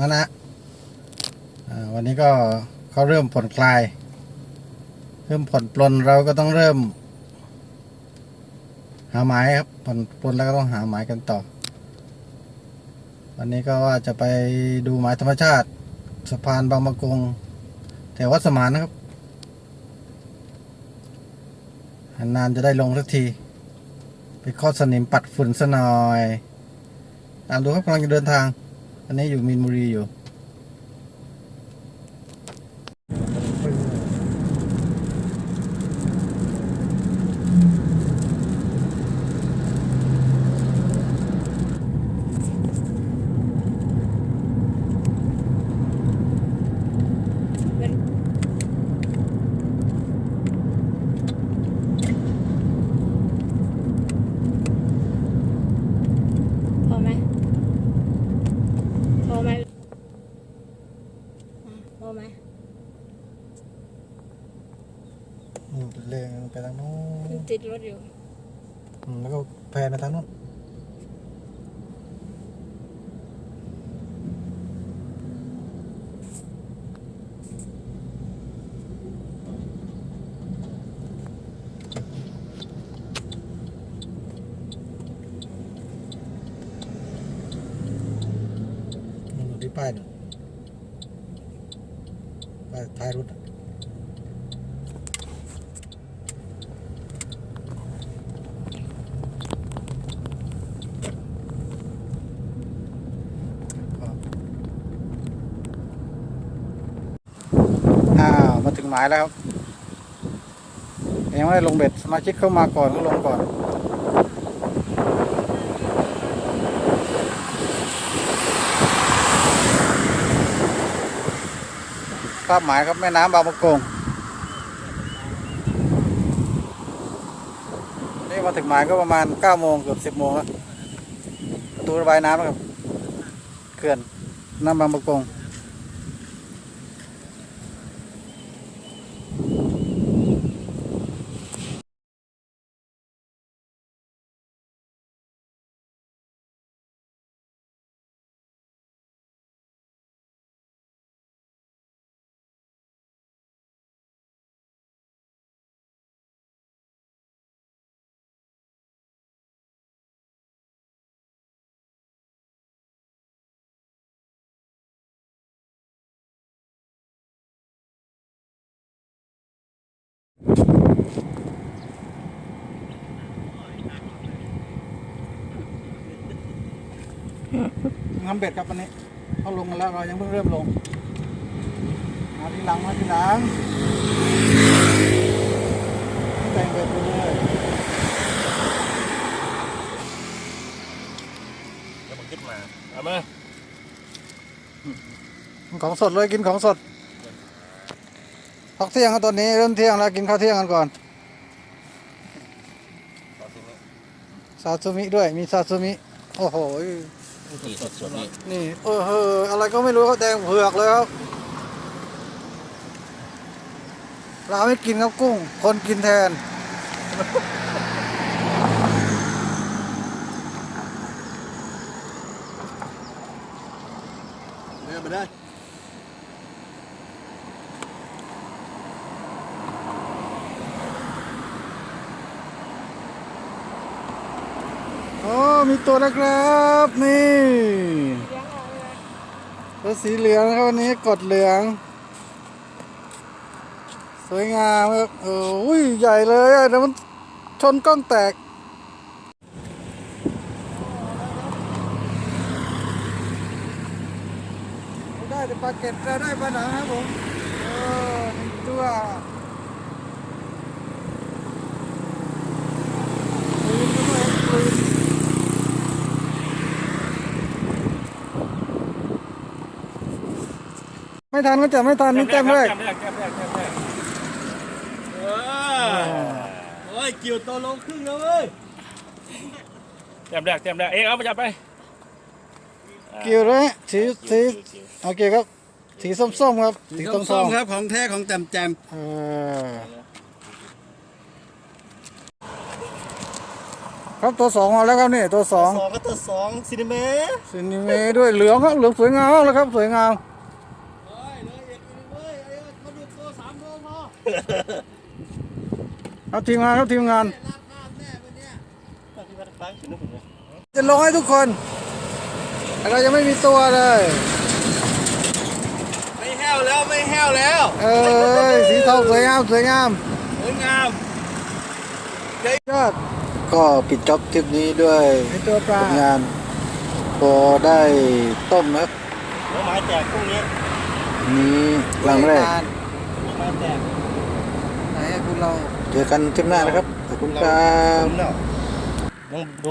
มานะวันนี้ก็เขาเริ่มผ่อนคลาย เริ่มผ่อนปลนเราก็ต้องเริ่ม หาหมายครับผ่อนปลนแล้วก็ต้องหาหมายกันต่อ วันนี้ก็ว่าจะไปดูหมายธรรมชาติสะพานบางมะกงแถววัดสมานนะครับนานจะได้ลงสักที ไปคอดสนิมปัดฝุ่นซะหน่อยตามดูครับกำลังจะเดินทาง อันนี้อยู่มีนบุรีอยู่ เป็นพอไหมพอไหมอะ พอไหมอืมเรื่องไปทางโน้มันนติดรถอยู่ อืมแล้วก็แพนไปทางโน้นนู่นดูที่ป้ายหนึ่ง ป้ายท้ายรถอะอ้าวมาถึงหมายแล้วครับยังไม่ได้ลงเบ็ดสมาชิกเข้ามาก่อนก็ลงก่อน ภาพหมายครับแม่น้ำบางประกงนี่มาถึงหมายก็ประมาณ9โมงเกือบ10โมงแล้วประตูระบายน้ำนะครับเขื่อนน้ำบางประกง น้ำเบ็ดครับวันนี้เขาลงกันแล้วเรายังเพิ่งเริ่มลงมาทีหลังมาทีหลังแต่งเบ็ดไปเลยแล้วมันขึ้นมาเอามาของสดเลยกินของสดพักเที่ยงครับตอนนี้เริ่มเที่ยงแล้วกินข้าวเที่ยงกันก่อนต่อทีนี้ซาซูมิด้วยมีซาซูมิโอ้โห นี่สดสดนี่นี่เออเอออะไรก็ไม่รู้เขาแดงเผือกเลยครับเราไม่กินครับกุ้ง คนกินแทนเดินไปได้ โอ้ มีตัวแล้วครับ นี่ตัวสีเหลืองครับวันนี้กดเหลือง สวยงามครับเอออุ้ยใหญ่เลยอะเดี๋ยวมันชนกล้องแตกได้แต่ปลาเก็ดเราได้ปลาหนังครับผมเออหนึ่งตัวปืนด้วยปืน ไม่ทันก็จับไม่ทันนี่แต้มแรก แต้มแรกแต้มแรกแต้มแรกเออโอ้ยเกี่ยวตัวลงครึ่งแล้วเว้ยแต้มแรกแต้มแรกเอ๊ะเอาไปจับไปเกี่ยวเลยสีสีโอเคครับ สีส้มๆครับ สีส้ส้มมๆๆครับของแท้ของแจมแจมเออครับตัวสองมาแล้วครับนี่ตัวสองสองก็ตัวสองซินิเมะซินิเมะด้วยเหลืองครับเหลืองสวยงามแล้วครับสวยงาม เฮ้ยเหลืออีกเว้ยไอ้เขาดูตัวสามโลพอ ครับทีมงานครับทีมงานลากข้ามแน่วันเนี้ยที่วัดฟังชินุกผมเนี่ยจะลงให้ทุกคน แต่เรายังไม่มีตัวเลย ไม่แห้วแล้วไม่แห้วแล้วเอ้ยสีทองสวยงามสวยงามสวยงามยอดก็ปิดจ็อบทริปนี้ด้วยมีตัวปลาผลงานพอได้ต้มนะครับหัวไม้แตกพวกนี้นี้ครั้งแรกหัวไม้แตก ไหนคุณเรา เจอกันทริปหน้านะครับ ขอบคุณครับผมเนาะยังดู